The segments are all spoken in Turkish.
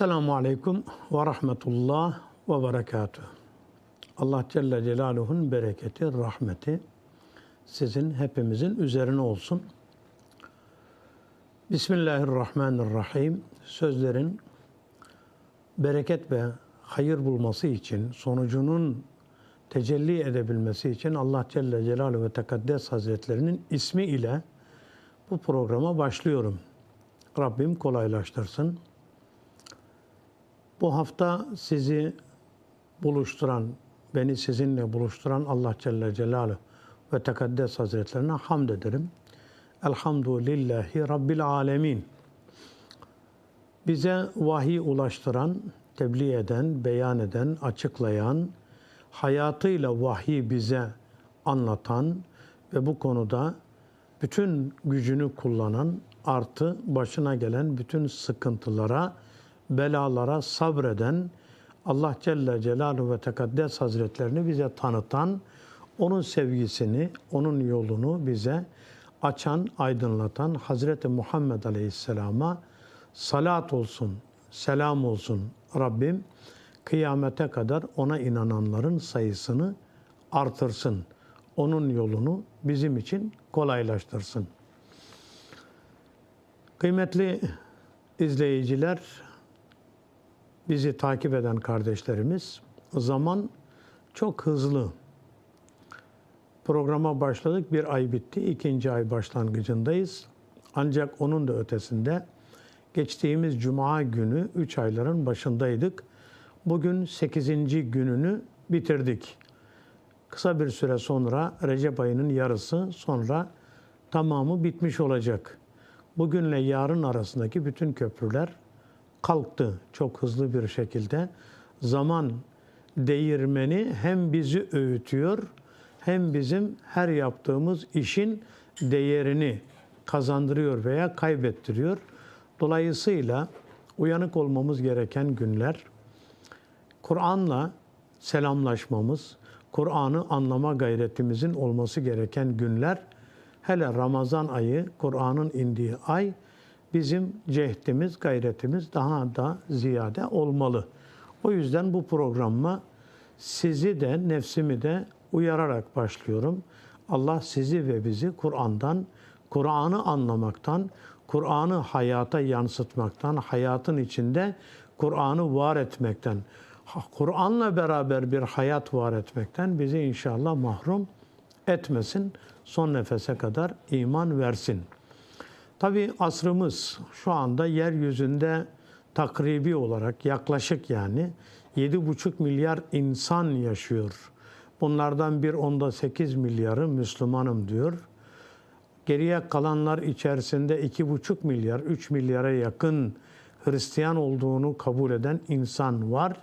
Selamun Aleyküm ve Rahmetullah ve Berekatuhu. Allah Celle Celaluhu'nun bereketi, rahmeti sizin hepimizin üzerine olsun. Bismillahirrahmanirrahim. Sözlerin bereket ve hayır bulması için, sonucunun tecelli edebilmesi için Allah Celle Celaluhu ve Tekaddes Hazretlerinin ismi ile bu programa başlıyorum. Rabbim kolaylaştırsın. Bu hafta sizi buluşturan, beni sizinle buluşturan Allah Celle Celaluhu ve Tekaddes Hazretlerine hamd ederim. Elhamdülillahi Rabbil Alemin. Bize vahiy ulaştıran, tebliğ eden, beyan eden, açıklayan, hayatıyla vahiy bize anlatan ve bu konuda bütün gücünü kullanan, artı başına gelen bütün sıkıntılara, belalara sabreden Allah Celle Celaluhu ve Tekaddes Hazretlerini bize tanıtan, onun sevgisini, onun yolunu bize açan, aydınlatan Hazreti Muhammed Aleyhisselam'a salat olsun, selam olsun Rabbim kıyamete kadar ona inananların sayısını artırsın. Onun yolunu bizim için kolaylaştırsın. Kıymetli izleyiciler, bizi takip eden kardeşlerimiz, zaman çok hızlı. Programa başladık, bir ay bitti, ikinci ay başlangıcındayız. Ancak onun da ötesinde geçtiğimiz cuma günü 3 ayların başındaydık. Bugün 8. gününü bitirdik. Kısa bir süre sonra Recep ayının yarısı sonra tamamı bitmiş olacak. Bugünle yarın arasındaki bütün köprüler kalktı çok hızlı bir şekilde. Zaman değirmeni hem bizi öğütüyor hem bizim her yaptığımız işin değerini kazandırıyor veya kaybettiriyor. Dolayısıyla uyanık olmamız gereken günler, Kur'an'la selamlaşmamız, Kur'an'ı anlama gayretimizin olması gereken günler, hele Ramazan ayı, Kur'an'ın indiği ay, bizim cehdimiz, gayretimiz daha da ziyade olmalı. O yüzden bu programma sizi de nefsimi de uyararak başlıyorum. Allah sizi ve bizi Kur'an'dan, Kur'an'ı anlamaktan, Kur'an'ı hayata yansıtmaktan, hayatın içinde Kur'an'ı var etmekten, Kur'an'la beraber bir hayat var etmekten bizi inşallah mahrum etmesin. Son nefese kadar iman versin. Tabi asrımız şu anda yeryüzünde takribi olarak yaklaşık yani 7,5 milyar insan yaşıyor. Bunlardan bir onda 8 milyarı Müslümanım diyor. Geriye kalanlar içerisinde 2,5 milyar, 3 milyara yakın Hristiyan olduğunu kabul eden insan var.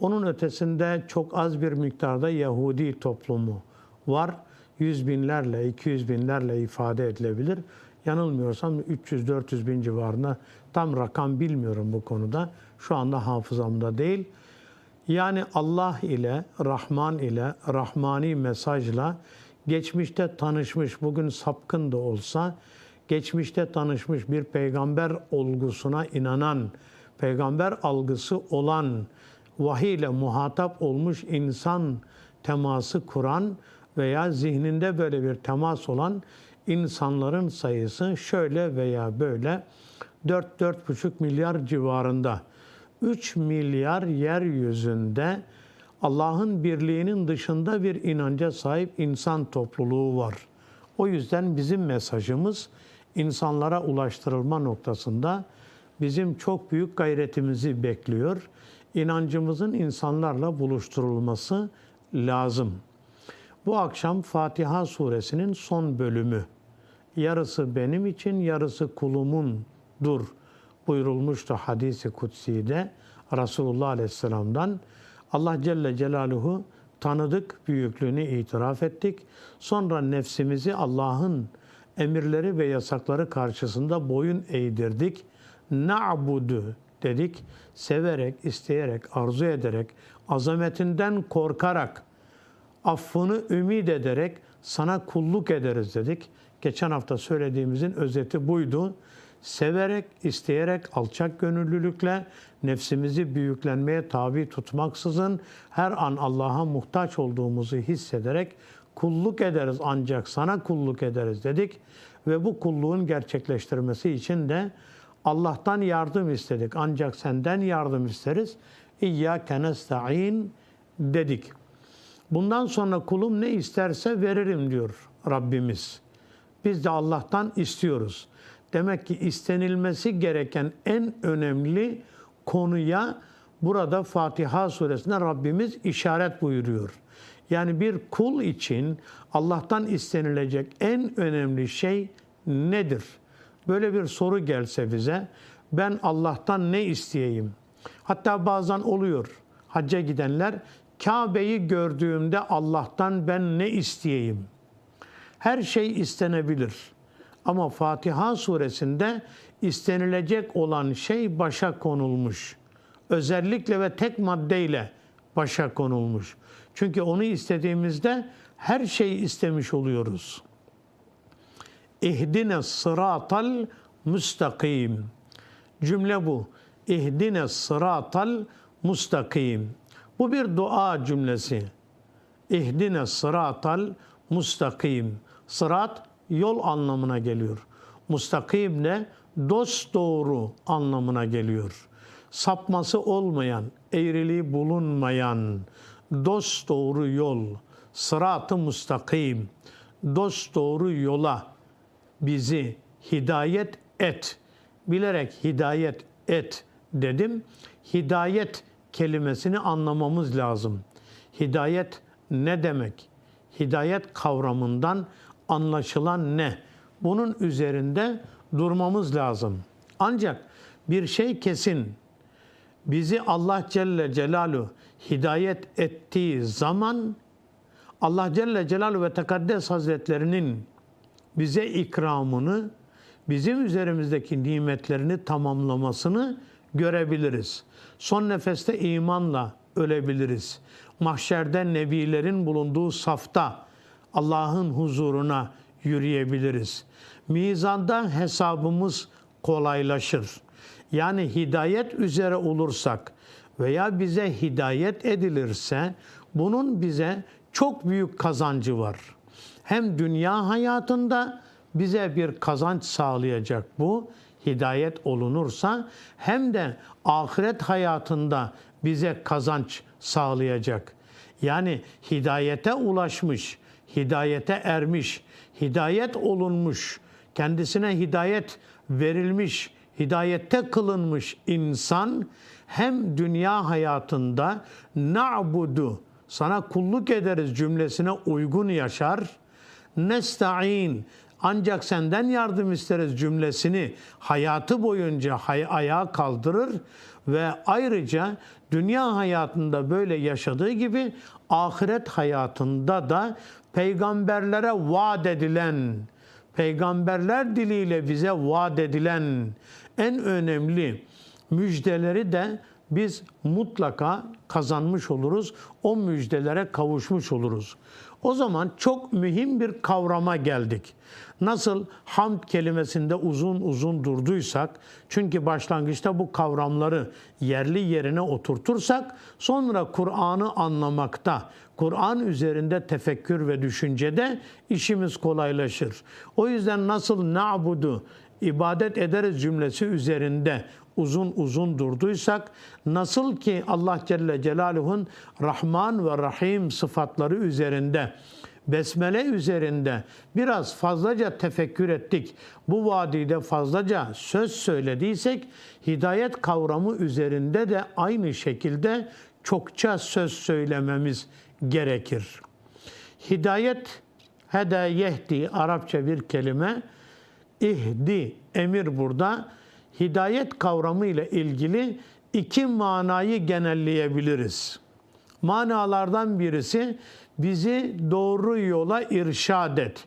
Onun ötesinde çok az bir miktarda Yahudi toplumu var. Yüz binlerle, 200 binlerle ifade edilebilir. Yanılmıyorsam 300-400 bin civarında tam rakam bilmiyorum bu konuda. Şu anda hafızamda değil. Yani Allah ile, Rahman ile, Rahmani mesajla geçmişte tanışmış, bugün sapkın da olsa, geçmişte tanışmış bir peygamber olgusuna inanan, peygamber algısı olan, vahiy ile muhatap olmuş insan teması kuran veya zihninde böyle bir temas olan insanların sayısı şöyle veya böyle 4-4,5 milyar civarında. 3 milyar yeryüzünde Allah'ın birliğinin dışında bir inanca sahip insan topluluğu var. O yüzden bizim mesajımız insanlara ulaştırılma noktasında bizim çok büyük gayretimizi bekliyor. İnancımızın insanlarla buluşturulması lazım. Bu akşam Fatiha suresinin son bölümü. Yarısı benim için, yarısı kulumundur buyurulmuştu hadisi kutsi'de Resulullah Aleyhisselam'dan. Allah Celle Celaluhu tanıdık, büyüklüğünü itiraf ettik. Sonra nefsimizi Allah'ın emirleri ve yasakları karşısında boyun eğdirdik. Na'budu dedik. Severek, isteyerek, arzu ederek, azametinden korkarak, affını ümit ederek sana kulluk ederiz dedik. Geçen hafta söylediğimizin özeti buydu. severek, isteyerek, alçak gönüllülükle nefsimizi büyüklenmeye tabi tutmaksızın her an Allah'a muhtaç olduğumuzu hissederek kulluk ederiz ancak sana kulluk ederiz dedik ve bu kulluğun gerçekleştirmesi için de Allah'tan yardım istedik ancak senden yardım isteriz. İyyâke nesta'in dedik. Bundan sonra kulum ne isterse veririm diyor Rabbimiz. Biz de Allah'tan istiyoruz. Demek ki istenilmesi gereken en önemli konuya burada Fatiha suresinde Rabbimiz işaret buyuruyor. Yani bir kul için Allah'tan istenilecek en önemli şey nedir? Böyle bir soru gelse bize ben Allah'tan ne isteyeyim? Hatta bazen oluyor hacca gidenler Kabe'yi gördüğümde Allah'tan ben ne isteyeyim? Her şey istenebilir. Ama Fatiha suresinde istenilecek olan şey başa konulmuş. Özellikle ve tek maddeyle başa konulmuş. Çünkü onu istediğimizde her şeyi istemiş oluyoruz. İhdine sıratal müstakim. Cümle bu. İhdine sıratal müstakim. Bu bir dua cümlesi. İhdine sıratal müstakim. Sırat yol anlamına geliyor. Mustakim de dost doğru anlamına geliyor. Sapması olmayan, eğriliği bulunmayan dost doğru yol. Sırat-ı müstakim. Dost doğru yola bizi hidayet et. Bilerek hidayet et dedim. Hidayet kelimesini anlamamız lazım. Hidayet ne demek? Hidayet kavramından anlaşılan ne? Bunun üzerinde durmamız lazım. Ancak bir şey kesin. Bizi Allah Celle Celaluhu hidayet ettiği zaman Allah Celle Celaluhu ve Tekaddes Hazretlerinin bize ikramını, bizim üzerimizdeki nimetlerini tamamlamasını görebiliriz. Son nefeste imanla ölebiliriz. Mahşerde nebilerin bulunduğu safta Allah'ın huzuruna yürüyebiliriz. Mizanda hesabımız kolaylaşır. Yani hidayet üzere olursak veya bize hidayet edilirse bunun bize çok büyük kazancı var. Hem dünya hayatında bize bir kazanç sağlayacak bu hidayet olunursa hem de ahiret hayatında bize kazanç sağlayacak. Yani hidayete ulaşmış, hidayete ermiş, hidayet olunmuş, kendisine hidayet verilmiş, hidayette kılınmış insan hem dünya hayatında na'budu sana kulluk ederiz cümlesine uygun yaşar. Nesta'in ancak senden yardım isteriz cümlesini hayatı boyunca hay- ayağa kaldırır ve ayrıca dünya hayatında böyle yaşadığı gibi ahiret hayatında da peygamberlere vaat edilen, peygamberler diliyle bize vaat edilen en önemli müjdeleri de biz mutlaka kazanmış oluruz. O müjdelere kavuşmuş oluruz. O zaman çok mühim bir kavrama geldik. Nasıl hamd kelimesinde uzun uzun durduysak, çünkü başlangıçta bu kavramları yerli yerine oturtursak, sonra Kur'an'ı anlamakta, Kur'an üzerinde tefekkür ve düşüncede işimiz kolaylaşır. O yüzden nasıl na'budu, ibadet ederiz cümlesi üzerinde uzun uzun durduysak nasıl ki Allah Celle Celaluhu'nun Rahman ve Rahim sıfatları üzerinde Besmele üzerinde biraz fazlaca tefekkür ettik. Bu vadide fazlaca söz söylediysek hidayet kavramı üzerinde de aynı şekilde çokça söz söylememiz gerekir. Hidayet hede yehdi Arapça bir kelime. İhdi emir burada hidayet kavramı ile ilgili iki manayı genelleyebiliriz. Manalardan birisi bizi doğru yola irşad et.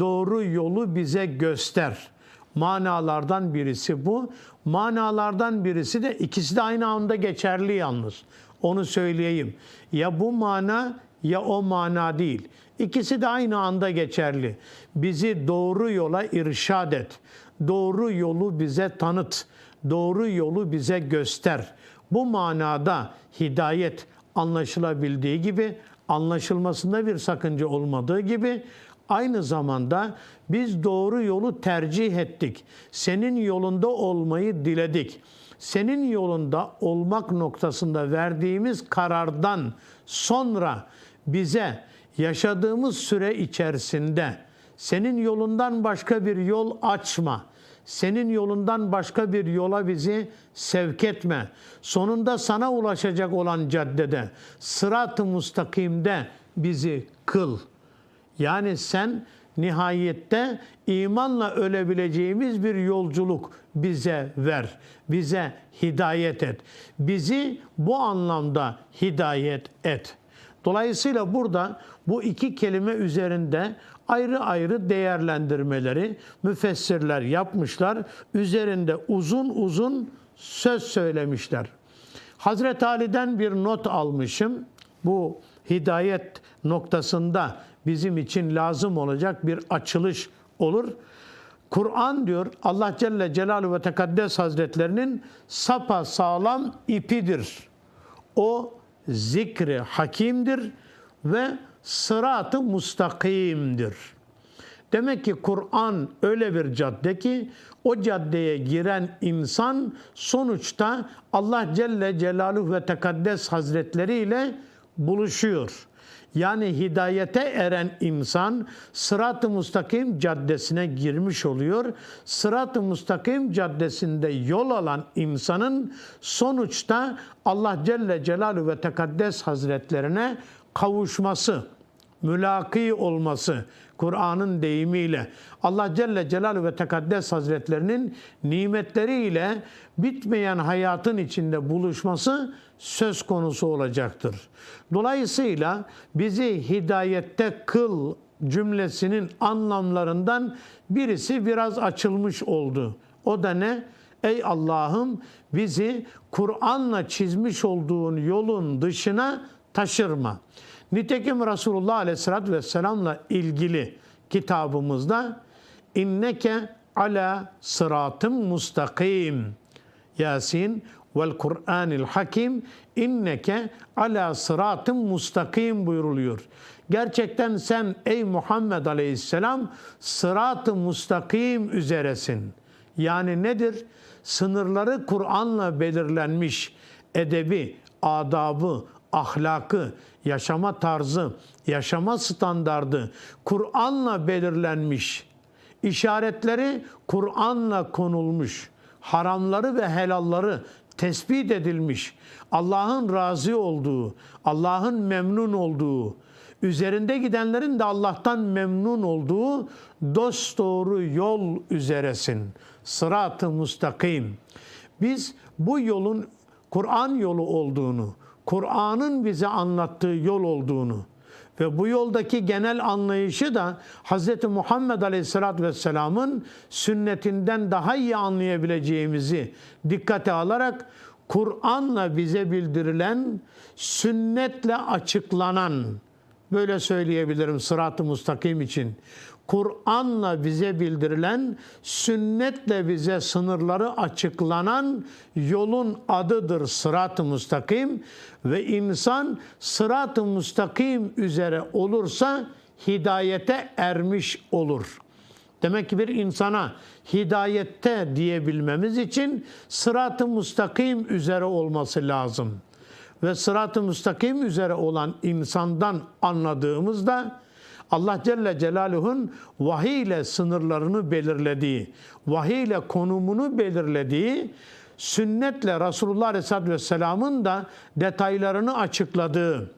Doğru yolu bize göster. Manalardan birisi bu. Manalardan birisi de ikisi de aynı anda geçerli yalnız. Onu söyleyeyim. Ya bu mana ya o mana değil. İkisi de aynı anda geçerli. Bizi doğru yola irşad et. doğru yolu bize tanıt, doğru yolu bize göster. Bu manada hidayet anlaşılabildiği gibi, anlaşılmasında bir sakınca olmadığı gibi aynı zamanda biz doğru yolu tercih ettik. Senin yolunda olmayı diledik. Senin yolunda olmak noktasında verdiğimiz karardan sonra bize yaşadığımız süre içerisinde senin yolundan başka bir yol açma. Senin yolundan başka bir yola bizi sevk etme. Sonunda sana ulaşacak olan caddede, sırat-ı mustakimde bizi kıl. Yani sen nihayette imanla ölebileceğimiz bir yolculuk bize ver. Bize hidayet et. Bizi bu anlamda hidayet et. Dolayısıyla burada bu iki kelime üzerinde ayrı ayrı değerlendirmeleri müfessirler yapmışlar. Üzerinde uzun uzun söz söylemişler. Hazreti Ali'den bir not almışım. Bu hidayet noktasında bizim için lazım olacak bir açılış olur. Kur'an diyor Allah Celle Celaluhu ve Tekaddes Hazretlerinin sapa sağlam ipidir. O zikri hakimdir ve sıratı mustakimdir. Demek ki Kur'an öyle bir cadde ki o caddeye giren insan sonuçta Allah Celle Celaluhu ve Tekaddes Hazretleri ile buluşuyor. Yani hidayete eren insan sırat-ı mustakim caddesine girmiş oluyor. Sırat-ı mustakim caddesinde yol alan insanın sonuçta Allah Celle Celaluhu ve Tekaddes Hazretlerine kavuşması, mülaki olması, Kur'an'ın deyimiyle Allah Celle Celaluhu ve Tekaddes Hazretlerinin nimetleriyle bitmeyen hayatın içinde buluşması söz konusu olacaktır. Dolayısıyla bizi hidayette kıl cümlesinin anlamlarından birisi biraz açılmış oldu. O da ne? Ey Allah'ım bizi Kur'an'la çizmiş olduğun yolun dışına taşırma. Nitekim Resulullah Aleyhisselatü Vesselam'la ilgili kitabımızda inneke ala sıratım mustakim Yasin vel Kur'anil hakim inneke ala sıratım mustakim buyuruluyor. Gerçekten sen ey Muhammed Aleyhisselam sırat-ı mustakim üzeresin. Yani nedir? Sınırları Kur'an'la belirlenmiş edebi, adabı, ahlakı, yaşama tarzı, yaşama standardı Kur'an'la belirlenmiş. işaretleri Kur'an'la konulmuş. Haramları ve helalları tespit edilmiş. Allah'ın razı olduğu, Allah'ın memnun olduğu, üzerinde gidenlerin de Allah'tan memnun olduğu dost doğru yol üzeresin. Sırat-ı mustakim. Biz bu yolun Kur'an yolu olduğunu, Kur'an'ın bize anlattığı yol olduğunu ve bu yoldaki genel anlayışı da Hz. Muhammed Aleyhisselatü Vesselam'ın sünnetinden daha iyi anlayabileceğimizi dikkate alarak Kur'an'la bize bildirilen, sünnetle açıklanan, böyle söyleyebilirim sırat-ı mustakim için. Kur'an'la bize bildirilen, sünnetle bize sınırları açıklanan yolun adıdır sırat-ı mustakim ve insan sırat-ı mustakim üzere olursa hidayete ermiş olur. Demek ki bir insana hidayette diyebilmemiz için sırat-ı mustakim üzere olması lazım. Ve sırat-ı mustakim üzere olan insandan anladığımızda Allah Celle Celaluhu'nun vahiy ile sınırlarını belirlediği, vahiy ile konumunu belirlediği, sünnetle Resulullah Aleyhisselatü Vesselam'ın da detaylarını açıkladığı,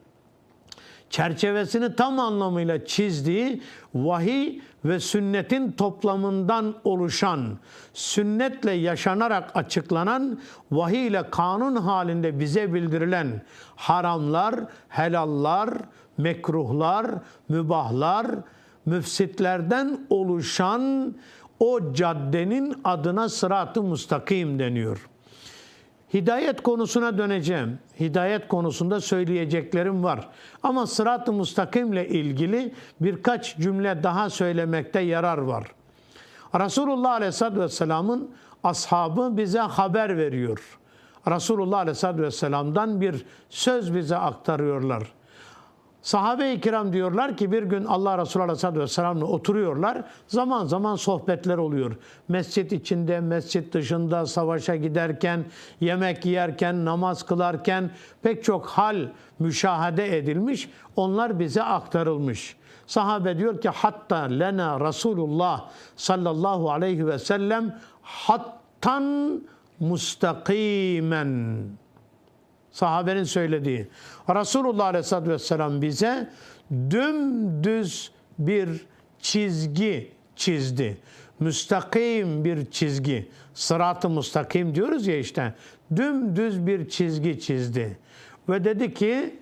çerçevesini tam anlamıyla çizdiği vahiy ve sünnetin toplamından oluşan, sünnetle yaşanarak açıklanan, vahiy ile kanun halinde bize bildirilen haramlar, helallar, mekruhlar, mübahlar, müfsitlerden oluşan o caddenin adına sırat-ı mustakim deniyor. Hidayet konusuna döneceğim. Hidayet konusunda söyleyeceklerim var. Ama sırat-ı mustakimle ilgili birkaç cümle daha söylemekte yarar var. Resulullah Aleyhisselatü Vesselam'ın ashabı bize haber veriyor. Resulullah Aleyhisselatü Vesselam'dan bir söz bize aktarıyorlar. Sahabe-i kiram diyorlar ki bir gün Allah Resulü Aleyhisselatü Vesselam'la oturuyorlar. Zaman zaman sohbetler oluyor. Mescit içinde, mescit dışında, savaşa giderken, yemek yerken, namaz kılarken pek çok hal müşahede edilmiş. Onlar bize aktarılmış. Sahabe diyor ki hatta lena Resulullah sallallahu aleyhi ve sellem hattan mustakimen sahabenin söylediği. Resulullah Aleyhisselatü Vesselam bize dümdüz bir çizgi çizdi. Müstakim bir çizgi. Sırat-ı müstakim diyoruz ya işte. Dümdüz bir çizgi çizdi. Ve dedi ki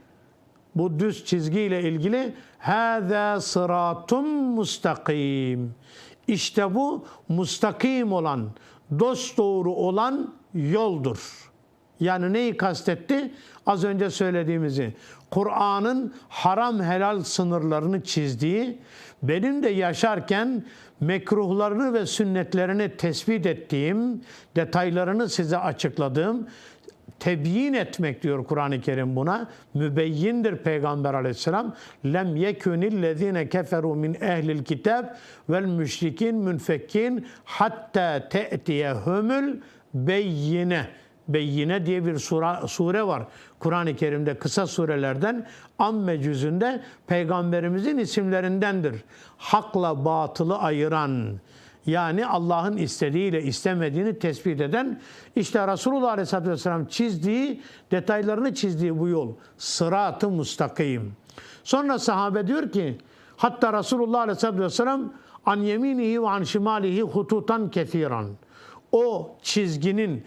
bu düz çizgiyle ilgili hâzâ sıratun mustakim. İşte bu mustakim olan, dosdoğru olan yoldur. Yani neyi kastetti? Az önce söylediğimizi. Kur'an'ın haram helal sınırlarını çizdiği, benim de yaşarken mekruhlarını ve sünnetlerini tespit ettiğim, detaylarını size açıkladığım, tebyin etmek diyor Kur'an-ı Kerim buna. Mübeyyindir Peygamber aleyhisselam. Lem yekunillezine keferu min ehlil kitab vel müşrikin münfekkin hatta te'tiyehumul beyyine. Beyyine diye bir sure, sure var. Kur'an-ı Kerim'de kısa surelerden amme cüzünde peygamberimizin isimlerindendir. Hakla batılı ayıran, yani Allah'ın istediğiyle istemediğini tespit eden işte Resulullah Aleyhisselatü Vesselam çizdiği, detaylarını çizdiği bu yol. Sırat-ı mustakim. Sonra sahabe diyor ki hatta Resulullah Aleyhisselatü Vesselam an yeminihi ve an şimalihi hututan kethiran. O çizginin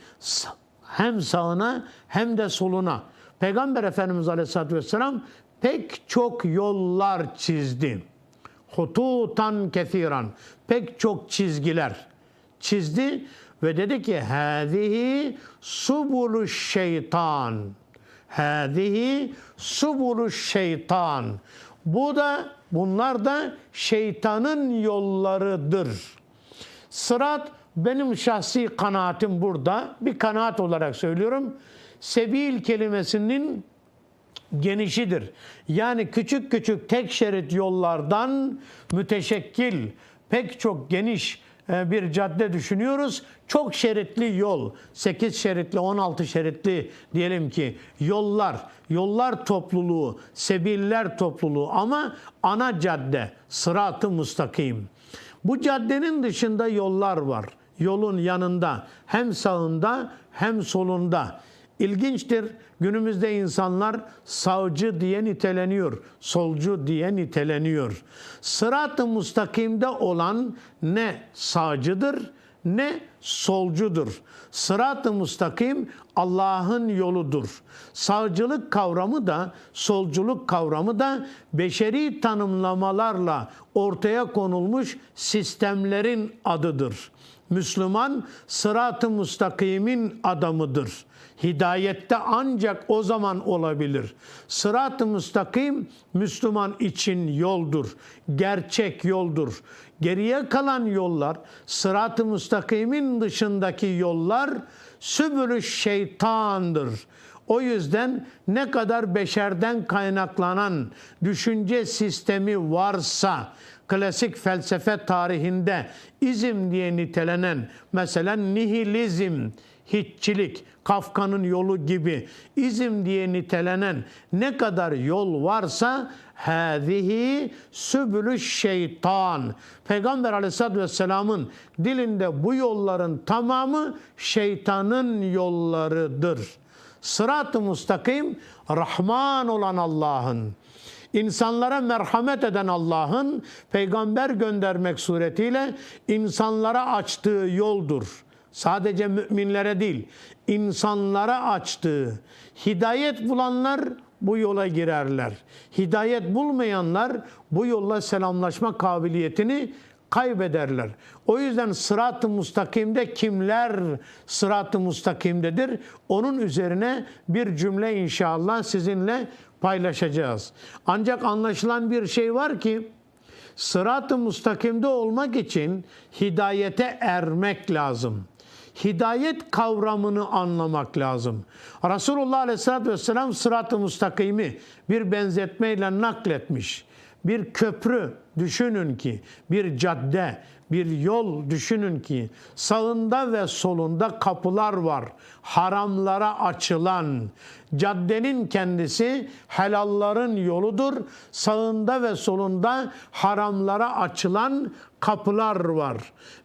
hem sağına hem de soluna Peygamber Efendimiz Aleyhisselatü Vesselam pek çok yollar çizdi. Hututan kethiran. Pek çok çizgiler çizdi ve dedi ki hâzihi subulu şeytan. Hâzihi subulu şeytan. Bu da bunlar da şeytanın yollarıdır. Sırat benim şahsi kanaatim burada. Bir kanaat olarak söylüyorum. Sebil kelimesinin genişidir. Yani küçük küçük tek şerit yollardan müteşekkil pek çok geniş e, bir cadde düşünüyoruz. Çok şeritli yol, 8 şeritli, 16 şeritli diyelim ki yollar, yollar topluluğu, sebiller topluluğu ama ana cadde, sırat-ı mustakim. Bu caddenin dışında yollar var. Yolun yanında hem sağında hem solunda. İlginçtir. Günümüzde insanlar sağcı diye niteleniyor, solcu diye niteleniyor. Sırat-ı mustakimde olan ne sağcıdır ne solcudur. Sırat-ı mustakim Allah'ın yoludur. Sağcılık kavramı da solculuk kavramı da beşeri tanımlamalarla ortaya konulmuş sistemlerin adıdır. Müslüman sırat-ı mustakimin adamıdır. Hidayette ancak o zaman olabilir. Sırat-ı müstakim Müslüman için yoldur. Gerçek yoldur. Geriye kalan yollar, sırat-ı müstakimin dışındaki yollar sübülü şeytandır. O yüzden ne kadar beşerden kaynaklanan düşünce sistemi varsa, klasik felsefe tarihinde izm diye nitelenen mesela nihilizm, hiççilik, Kafka'nın yolu gibi izm diye nitelenen ne kadar yol varsa hâzihi sübülü şeytan. Peygamber aleyhissalatü vesselamın dilinde bu yolların tamamı şeytanın yollarıdır. Sırat-ı mustakim Rahman olan Allah'ın insanlara merhamet eden Allah'ın peygamber göndermek suretiyle insanlara açtığı yoldur. Sadece müminlere değil, insanlara açtığı. Hidayet bulanlar bu yola girerler. Hidayet bulmayanlar bu yolla selamlaşma kabiliyetini kaybederler. O yüzden sırat-ı mustakimde kimler sırat-ı mustakimdedir? Onun üzerine bir cümle inşallah sizinle paylaşacağız. Ancak anlaşılan bir şey var ki Sırat-ı mustakimde olmak için hidayete ermek lazım. Hidayet kavramını anlamak lazım. Resulullah Aleyhisselatü Vesselam sırat-ı mustakimi bir benzetmeyle nakletmiş. Bir köprü düşünün ki, bir cadde, bir yol düşünün ki sağında ve solunda kapılar var. Haramlara açılan. Caddenin kendisi helalların yoludur. Sağında ve solunda haramlara açılan kapılar var.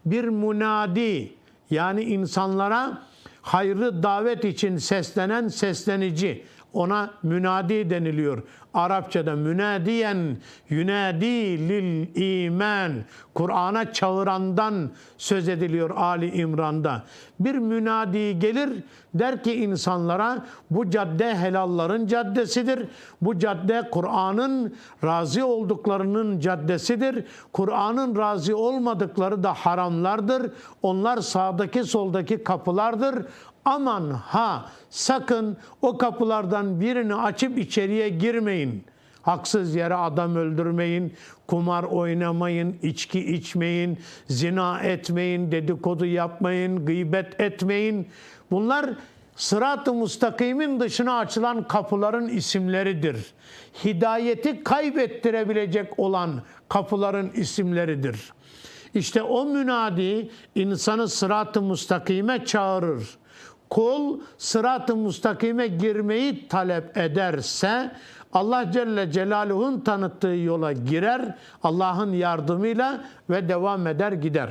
Bir munadi yani insanlara hayrı davet için seslenen seslenici ona münadi deniliyor. Arapçada münadiyen yunadi lil iman Kur'an'a çağırandan söz ediliyor Ali İmran'da. Bir münadi gelir der ki insanlara bu cadde helalların caddesidir. Bu cadde Kur'an'ın razı olduklarının caddesidir. Kur'an'ın razı olmadıkları da haramlardır. Onlar sağdaki soldaki kapılardır. Aman ha sakın o kapılardan birini açıp içeriye girmeyin. Haksız yere adam öldürmeyin, kumar oynamayın, içki içmeyin, zina etmeyin, dedikodu yapmayın, gıybet etmeyin. Bunlar sırat-ı mustakimin dışına açılan kapıların isimleridir. Hidayeti kaybettirebilecek olan kapıların isimleridir. İşte o münadi insanı sırat-ı mustakime çağırır kul sırat-ı mustakime girmeyi talep ederse Allah Celle Celaluhu'nun tanıttığı yola girer Allah'ın yardımıyla ve devam eder gider.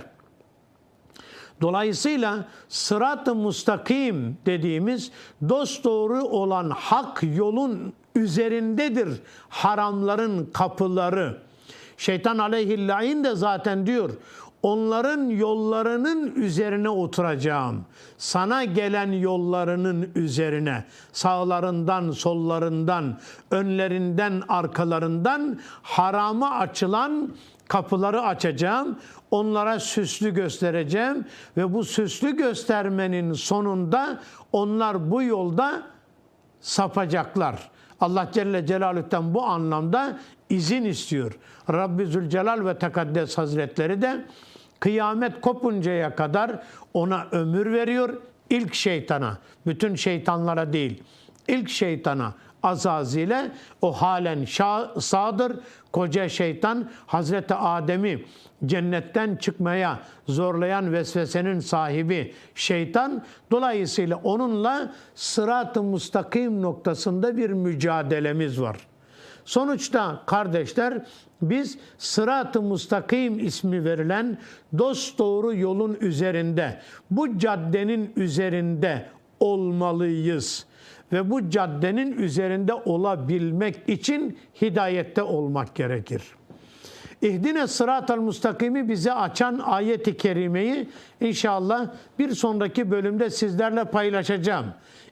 Dolayısıyla sırat-ı mustakim dediğimiz dost doğru olan hak yolun üzerindedir haramların kapıları. Şeytan aleyhillain de zaten diyor onların yollarının üzerine oturacağım. Sana gelen yollarının üzerine, sağlarından, sollarından, önlerinden, arkalarından harama açılan kapıları açacağım. Onlara süslü göstereceğim ve bu süslü göstermenin sonunda onlar bu yolda sapacaklar. Allah Celle Celaluhu'dan bu anlamda izin istiyor. Rabbi Zülcelal ve Tekaddes Hazretleri de kıyamet kopuncaya kadar ona ömür veriyor. İlk şeytana, bütün şeytanlara değil, ilk şeytana Azazil'e o halen sağdır. Koca şeytan Hazreti Adem'i cennetten çıkmaya zorlayan vesvesenin sahibi şeytan. Dolayısıyla onunla sırat-ı mustakim noktasında bir mücadelemiz var. Sonuçta kardeşler biz sırat-ı mustakim ismi verilen dost doğru yolun üzerinde, bu caddenin üzerinde olmalıyız. Ve bu caddenin üzerinde olabilmek için hidayette olmak gerekir. İhdine sıratel mustakimi bize açan ayeti kerimeyi inşallah bir sonraki bölümde sizlerle paylaşacağım.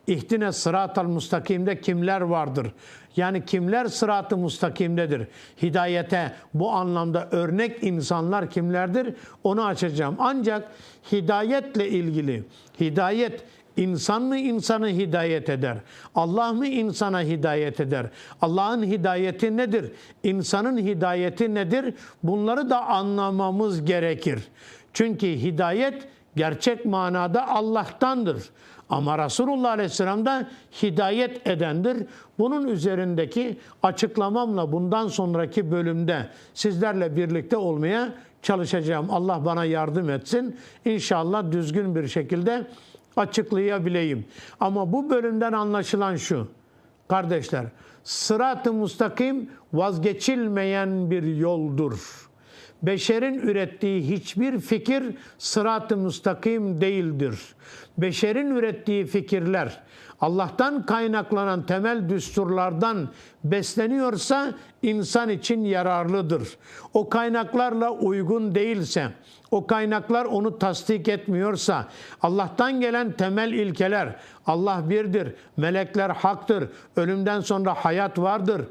İhdine sıratel mustakimde kimler vardır? Yani kimler sırat-ı mustakimdedir? Hidayete bu anlamda örnek insanlar kimlerdir? Onu açacağım. Ancak hidayetle ilgili, hidayet İnsan mı insanı hidayet eder? Allah mı insana hidayet eder? Allah'ın hidayeti nedir? İnsanın hidayeti nedir? Bunları da anlamamız gerekir. Çünkü hidayet gerçek manada Allah'tandır. Ama Resulullah Aleyhisselam da hidayet edendir. Bunun üzerindeki açıklamamla bundan sonraki bölümde sizlerle birlikte olmaya çalışacağım. Allah bana yardım etsin. İnşallah düzgün bir şekilde açıklayabileyim. Ama bu bölümden anlaşılan şu. Kardeşler, sırat-ı mustakim vazgeçilmeyen bir yoldur. Beşerin ürettiği hiçbir fikir sırat-ı müstakim değildir. Beşerin ürettiği fikirler Allah'tan kaynaklanan temel düsturlardan besleniyorsa insan için yararlıdır. O kaynaklarla uygun değilse, o kaynaklar onu tasdik etmiyorsa, Allah'tan gelen temel ilkeler, Allah birdir, melekler haktır, ölümden sonra hayat vardır,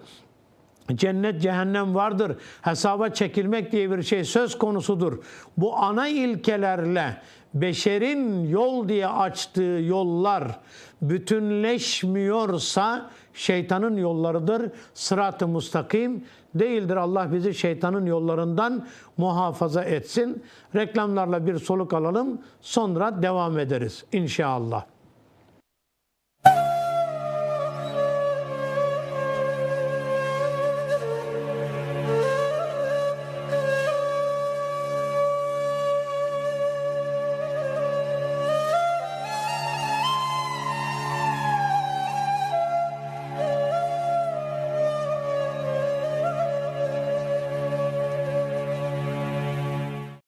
cennet cehennem vardır. Hesaba çekilmek diye bir şey söz konusudur. Bu ana ilkelerle beşerin yol diye açtığı yollar bütünleşmiyorsa şeytanın yollarıdır. Sırat-ı mustakim değildir. Allah bizi şeytanın yollarından muhafaza etsin. Reklamlarla bir soluk alalım. Sonra devam ederiz inşallah.